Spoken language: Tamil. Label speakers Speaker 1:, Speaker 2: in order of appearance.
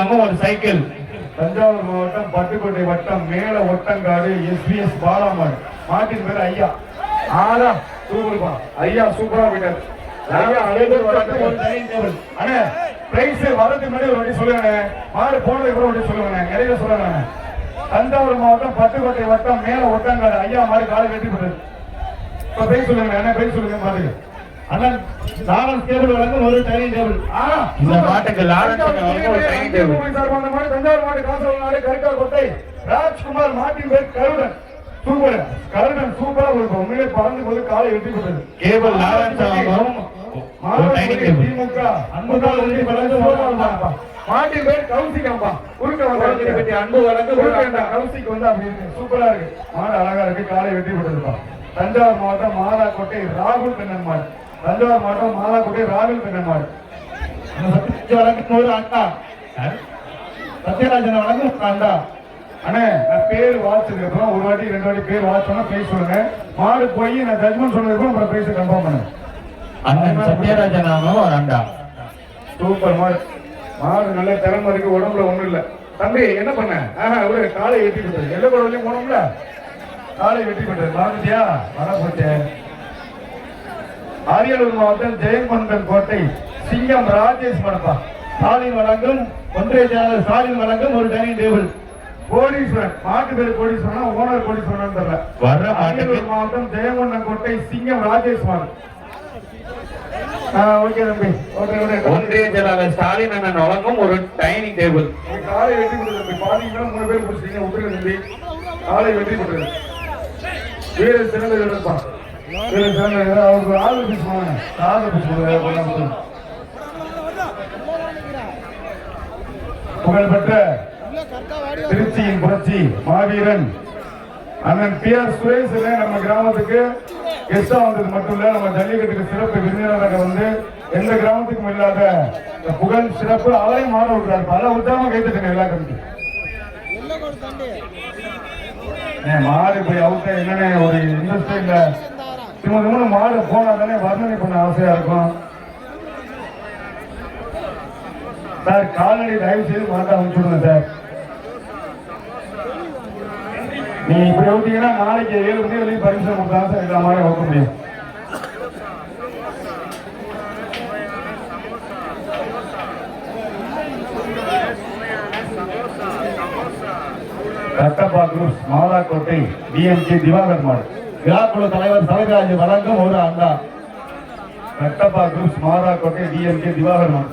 Speaker 1: ஒரு சைக்கிள்.
Speaker 2: தஞ்சாவூர் மாவட்டம் பட்டுக்கோட்டை வட்டம் மேல ஒட்டங்காடு எஸ்பிஎஸ் பாலாமாடு. மாட்டின் பேர் ஐயா. ஆனா சூப்பர்பா ஐயா சூப்பரா போயிட்டாரு. ஐயா அனைவரும் அண்ணே பிரைஸ் வரதுக்கு முன்னாடி ஒரு வாட்டி சொல்லுங்க மாடு போனதுக்கு அப்புறம் ஒரு வாட்டி சொல்லுங்க நிறைய சொல்லுங்க தஞ்சாவூர் மாவட்டம் பட்டுக்கோட்டை வட்டம் மேல ஒட்டங்காடு. ஐயா மாடு காலை கட்டி போட்டது இப்ப பிரைஸ் சொல்லுங்க என்ன பிரைஸ் சொல்லுங்க மாடுக்கு
Speaker 1: அண்ணன் லாரன்ஸ் டேபிள் வழங்கும் ஒரு டைனிங் டேபிள் இந்த மாட்டுக்கு லாரன்ஸ் ஒரு டைனிங் டேபிள்
Speaker 2: சார்பான மாடு தஞ்சாவூர் மாடு காசல் நாடு கரிகால் கோட்டை ராஜ்குமார் மாட்டின் பேர் கருடன். சூப்பர். கருடன் சூப்பரா இருக்கும் உண்மையிலே பறந்து போது காலை வெட்டி போட்டது.
Speaker 1: கேபிள் லாரன்ஸ் டேபிள்
Speaker 2: திமுக அன்புதால் உறுதி வழங்கும். மாட்டின் பேர் கவுசிக்காம்பா குறுக்க வந்து
Speaker 1: பற்றி அன்பு
Speaker 2: குறுக்க கவுசிக்கு வந்து அப்படி இருக்கு. சூப்பரா இருக்கு. மாடு அழகா இருக்கு. காலை வெட்டி போட்டதுப்பா. தஞ்சாவூர் மாவட்டம் மாலாக்கோட்டை ராகுல் கண்ணன் மாடு. தஞ்சாவூர் மாவட்டம் மாலாக்கோட்டை ராகுல் கண்ணன் மாடு
Speaker 1: சத்யராஜன் வழங்கும் ஒரு அண்டா சத்யராஜன் வழங்கும்? ஒரு அண்டா
Speaker 2: அண்ணே நான் பேர் அப்புறம் ஒரு வாட்டி ரெண்டு வாட்டி பேர் வாட்சோன்னா பேர் சொல்லுங்க. மாடு போய் நான் ஜட்மெண்ட் சொன்னதுக்கு அப்புறம் பிரைஸ் கன்ஃபார்ம் பண்ணேன்
Speaker 1: அண்ணன் சத்யராஜன் வழங்கும் ஒரு அண்டா
Speaker 2: சூப்பர் மாடு. மாடு நல்ல திறமை இருக்கு உடம்புல ஒண்ணும் இல்ல. தம்பி என்ன பண்ண? ஆஹா ஒரு காலை வெட்டி விட்டது எந்த குடவுலையும் போனோம்ல? காலை வெட்டி விட்டது மறந்துட்டியா போச்சே. அரியலூர் மாவட்டம் ஜெயங்கொண்டன் கோட்டை சிங்கம் ராஜேஷ் மடப்பா
Speaker 1: ஸ்டாலின் வழங்கும் ஒன்றிய செயலாளர் ஸ்டாலின் வழங்கும் ஒரு டைனிங் டேபிள்.
Speaker 2: கோடீஸ்வரன் மாட்டு பேர் கோடீஸ்வரன் ஓனர் கோடீஸ்வரன் தெரியல
Speaker 1: மாட்டுக்கு
Speaker 2: அரியலூர் மாவட்டம் ஜெயங்கொண்டன் கோட்டை சிங்கம் ராஜேஷ் ஓகே
Speaker 1: ஒன்றிய செயலாளர் ஸ்டாலின் அண்ணன் வழங்கும் ஒரு டைனிங் டேபிள்.
Speaker 2: காலை கொடுத்தது தம்பி. பாத்தீங்கன்னா மூணு பேர் பிடிச்சிங்க தம்பி. காலை வெட்டி கொடுத்தது வீர சிறந்த வீர வீரர் அவருக்கு ஆள் புகழ்பெற்ற திருச்சியின் புரட்சி மாவீரன். அண்ணன் பி ஆர் சுரேஷ் நம்ம கிராமத்துக்கு கெஸ்டா வந்தது மட்டும் இல்ல நம்ம ஜல்லிக்கட்டுக்கு சிறப்பு விருந்தினராக வந்து எந்த கிராமத்துக்கும் இல்லாத புகழ் சிறப்பு அவரையும் மாற விடுறாரு. பல உற்சாகமா கைத்தட்டுங்க எல்லா கமிட்டி மாடு போய் அவுட்ட என்னன்னு ஒரு இன்ட்ரெஸ்டே இல்ல இவங்க திரும்ப மாடு போனா தானே வர்ணனை பண்ண ஆசையா இருக்கும். சார் கால்நடை தயவு செய்து மாட்டை அனுப்பிச்சுடுங்க சார். நீ இப்படி விட்டீங்கன்னா நாளைக்கு ஏழு மணி வரைக்கும் பரிசு கொடுத்தா சார் எல்லா மாதிரி வைக்க முடியும். கட்டப்பா மாதா மாலாக்கோட்டை டிஎம்கே திவாகர் மாடு.
Speaker 1: விழாக்குழு தலைவர் சவகராஜ் வழங்கும் ஒரு அண்டா
Speaker 2: கட்டப்பா குரூப்ஸ் மாலாக்கோட்டை டிஎம்கே திவாகர் மாடு